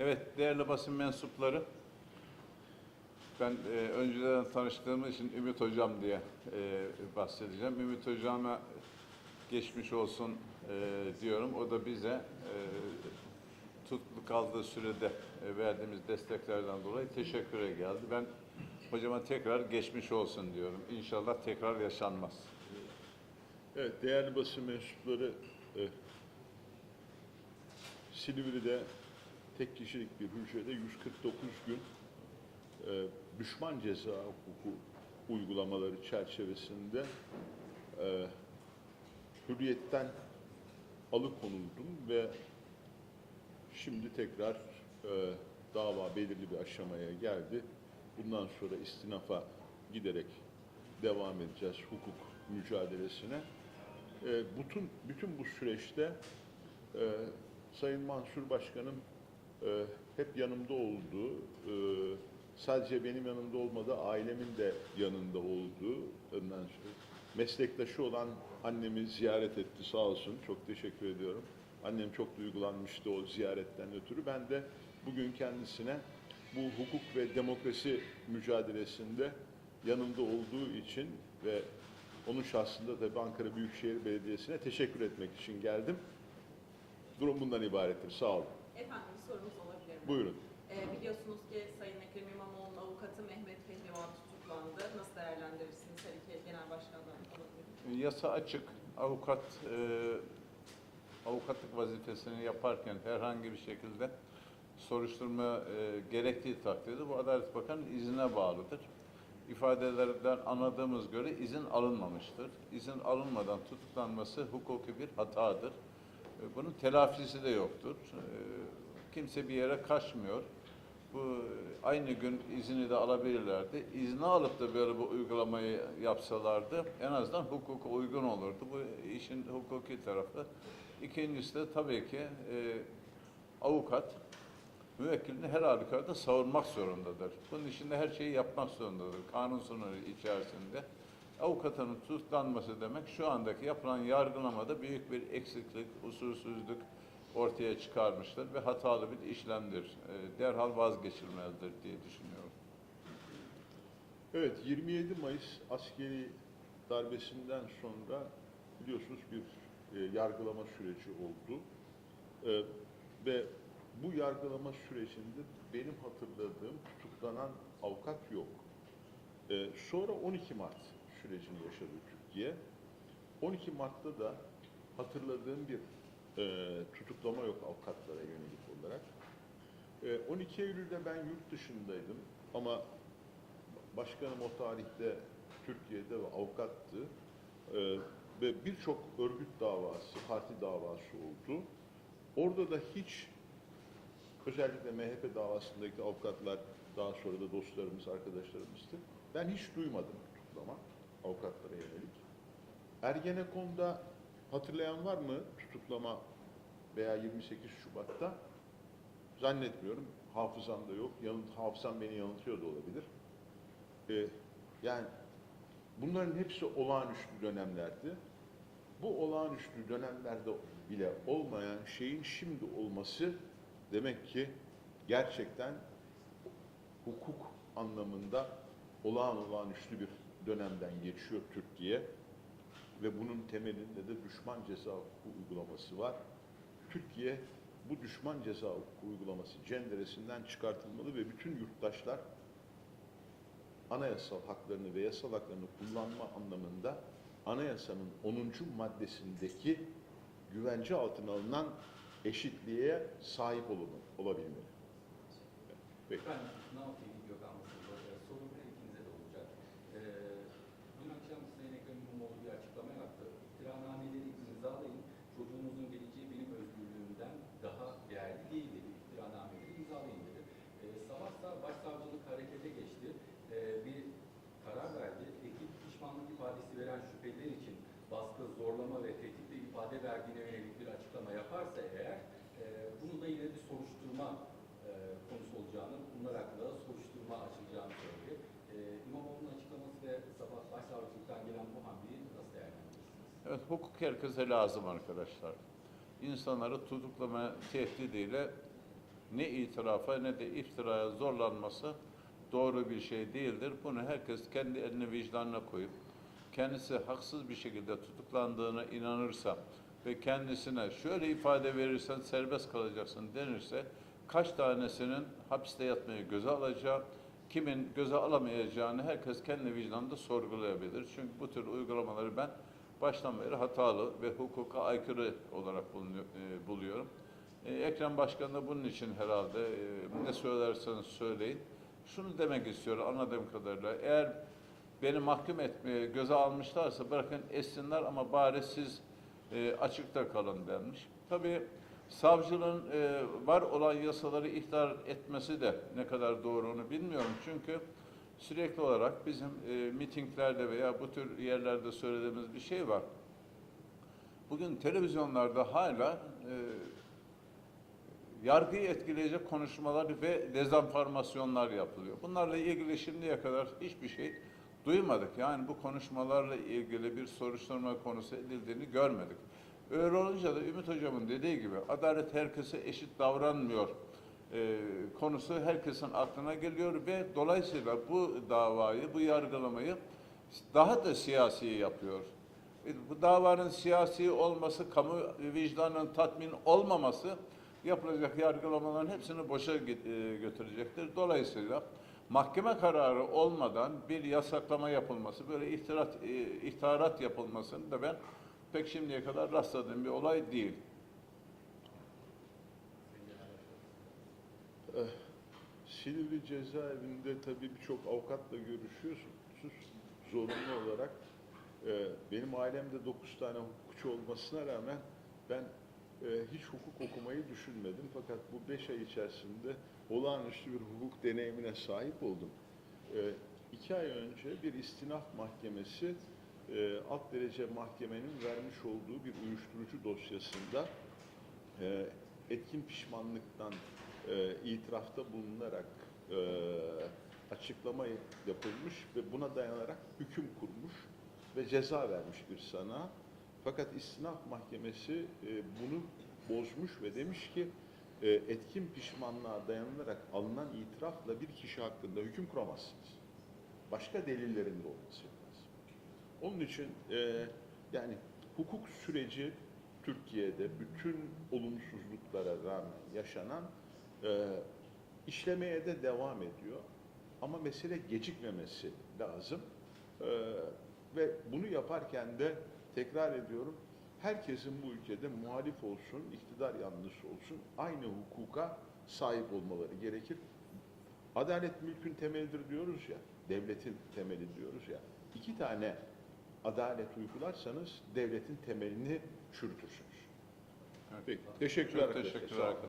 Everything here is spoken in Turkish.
Evet, değerli basın mensupları, ben e, önceden tanıştığım için Ümit Hocam diye e, bahsedeceğim. Ümit Hocam'a geçmiş olsun e, diyorum. O da bize e, tutuklu kaldığı sürede e, verdiğimiz desteklerden dolayı teşekküre geldi. Ben hocama tekrar geçmiş olsun diyorum. İnşallah tekrar yaşanmaz. Evet, değerli basın mensupları, e, Silivri'de tek kişilik bir hücrede 149 gün e, düşman ceza hukuku uygulamaları çerçevesinde e, hürriyetten alıkonuldum ve şimdi tekrar e, dava belirli bir aşamaya geldi. Bundan sonra istinafa giderek devam edeceğiz hukuk mücadelesine. E, bütün bütün bu süreçte e, Sayın Mansur Başkanım e, hep yanımda oldu. E, sadece benim yanımda olmadı, ailemin de yanında olduğu. Ondan meslektaşı olan annemi ziyaret etti sağ olsun. Çok teşekkür ediyorum. Annem çok duygulanmıştı o ziyaretten ötürü. Ben de bugün kendisine bu hukuk ve demokrasi mücadelesinde yanımda olduğu için ve onun şahsında tabii Ankara Büyükşehir Belediyesi'ne teşekkür etmek için geldim. Durum bundan ibarettir. Sağ olun. Efendim bir sorumuz olabilir mi? Buyurun. Ee, biliyorsunuz ki Sayın Ekrem İmamoğlu'nun avukatı Mehmet Pehlivan tutuklandı. Nasıl değerlendirirsiniz iki genel başkandan alabilir miyim? Yasa açık. Avukat e, avukatlık vazifesini yaparken herhangi bir şekilde soruşturma e, gerektiği takdirde bu Adalet Bakanı iznine bağlıdır. İfadelerden anladığımız göre izin alınmamıştır. İzin alınmadan tutuklanması hukuki bir hatadır. E, bunun telafisi de yoktur. E, kimse bir yere kaçmıyor. Bu aynı gün izini de alabilirlerdi. İzni alıp da böyle bu uygulamayı yapsalardı en azından hukuka uygun olurdu. Bu işin hukuki tarafı. İkincisi de tabii ki e, avukat müvekkilini her halükarda savunmak zorundadır. Bunun içinde her şeyi yapmak zorundadır. Kanun sınırı içerisinde. Avukatın tutuklanması demek şu andaki yapılan yargılamada büyük bir eksiklik, usulsüzlük ortaya çıkarmıştır ve hatalı bir işlemdir. E, derhal vazgeçilmelidir diye düşünüyorum. Evet, 27 Mayıs askeri darbesinden sonra biliyorsunuz bir e, yargılama süreci oldu. E, ve bu yargılama sürecinde benim hatırladığım tutuklanan avukat yok. Sonra 12 Mart sürecini yaşadı Türkiye. 12 Mart'ta da hatırladığım bir e, tutuklama yok avukatlara yönelik olarak. E, 12 Eylül'de ben yurt dışındaydım ama başkanım o tarihte Türkiye'de ve avukattı. E, ve birçok örgüt davası, parti davası oldu. Orada da hiç özellikle MHP davasındaki avukatlar daha sonra da dostlarımız, arkadaşlarımızdı. Ben hiç duymadım tutuklama avukatlara yönelik. Ergenekon'da hatırlayan var mı tutuklama veya 28 Şubat'ta? Zannetmiyorum. Hafızamda yok. Yanıt, hafızam beni yanıltıyor da olabilir. Ee, yani bunların hepsi olağanüstü dönemlerdi. Bu olağanüstü dönemlerde bile olmayan şeyin şimdi olması demek ki gerçekten hukuk anlamında olağan olağanüstü bir dönemden geçiyor Türkiye ve bunun temelinde de düşman ceza hukuku uygulaması var. Türkiye bu düşman ceza hukuku uygulaması cenderesinden çıkartılmalı ve bütün yurttaşlar anayasal haklarını ve yasal haklarını kullanma anlamında anayasanın 10. maddesindeki güvence altına alınan eşitliğe sahip olun, olabilmeli. Peki. Ben ne yapayım ifade verdiğine yönelik bir açıklama yaparsa eğer e, bunu da bir soruşturma e, konusu olacağını, bunlar hakkında da soruşturma açılacağını söyledi. E, İmamoğlu'nun açıklaması ve sabah başsavcılıktan gelen bu hamleyi nasıl değerlendirirsiniz? Evet, hukuk herkese lazım arkadaşlar. İnsanları tutuklama tehdidiyle ne itirafa ne de iftiraya zorlanması doğru bir şey değildir. Bunu herkes kendi eline vicdanına koyup kendisi haksız bir şekilde tutuklandığına inanırsa ve kendisine şöyle ifade verirsen serbest kalacaksın denirse kaç tanesinin hapiste yatmayı göze alacağı, kimin göze alamayacağını herkes kendi vicdanında sorgulayabilir. Çünkü bu tür uygulamaları ben baştan beri hatalı ve hukuka aykırı olarak e, buluyorum. E, Ekrem Başkan da bunun için herhalde e, ne söylerseniz söyleyin. Şunu demek istiyorum anladığım kadarıyla. Eğer beni mahkum etmeye göze almışlarsa bırakın etsinler ama bari siz e, açıkta kalın denmiş. Tabii savcılığın e, var olan yasaları ihlal etmesi de ne kadar doğru onu bilmiyorum. Çünkü sürekli olarak bizim e, mitinglerde veya bu tür yerlerde söylediğimiz bir şey var. Bugün televizyonlarda hala e, yargıyı etkileyecek konuşmalar ve dezenformasyonlar yapılıyor. Bunlarla ilgili şimdiye kadar hiçbir şey duymadık. Yani bu konuşmalarla ilgili bir soruşturma konusu edildiğini görmedik. Öyle olunca da Ümit Hocam'ın dediği gibi adalet herkese eşit davranmıyor e, konusu herkesin aklına geliyor ve dolayısıyla bu davayı, bu yargılamayı daha da siyasi yapıyor. E, Bu davanın siyasi olması, kamu vicdanının tatmin olmaması yapılacak yargılamaların hepsini boşa e, götürecektir. Dolayısıyla mahkeme kararı olmadan bir yasaklama yapılması, böyle ihtirat, e, ihtarat yapılmasını da ben pek şimdiye kadar rastladığım bir olay değil. Silivri cezaevinde tabii birçok avukatla görüşüyorsunuz. Zorunlu olarak e, benim ailemde 9 tane hukukçu olmasına rağmen ben hiç hukuk okumayı düşünmedim. Fakat bu 5 ay içerisinde olağanüstü bir hukuk deneyimine sahip oldum. E, iki ay önce bir istinaf mahkemesi e, alt derece mahkemenin vermiş olduğu bir uyuşturucu dosyasında e, etkin pişmanlıktan e, itirafta bulunarak e, açıklama yapılmış ve buna dayanarak hüküm kurmuş ve ceza vermiş bir sana. Fakat istinaf mahkemesi e, bunu bozmuş ve demiş ki e, etkin pişmanlığa dayanılarak alınan itirafla bir kişi hakkında hüküm kuramazsınız. Başka delillerin de olması lazım. Onun için e, yani hukuk süreci Türkiye'de bütün olumsuzluklara rağmen yaşanan e, işlemeye de devam ediyor. Ama mesele gecikmemesi lazım. E, ve bunu yaparken de tekrar ediyorum herkesin bu ülkede muhalif olsun, iktidar yanlısı olsun aynı hukuka sahip olmaları gerekir. Adalet mülkün temelidir diyoruz ya, devletin temeli diyoruz ya. İki tane adalet uygularsanız devletin temelini çürütürsünüz. Evet. Peki, teşekkürler Çok teşekkürler arkadaşlar.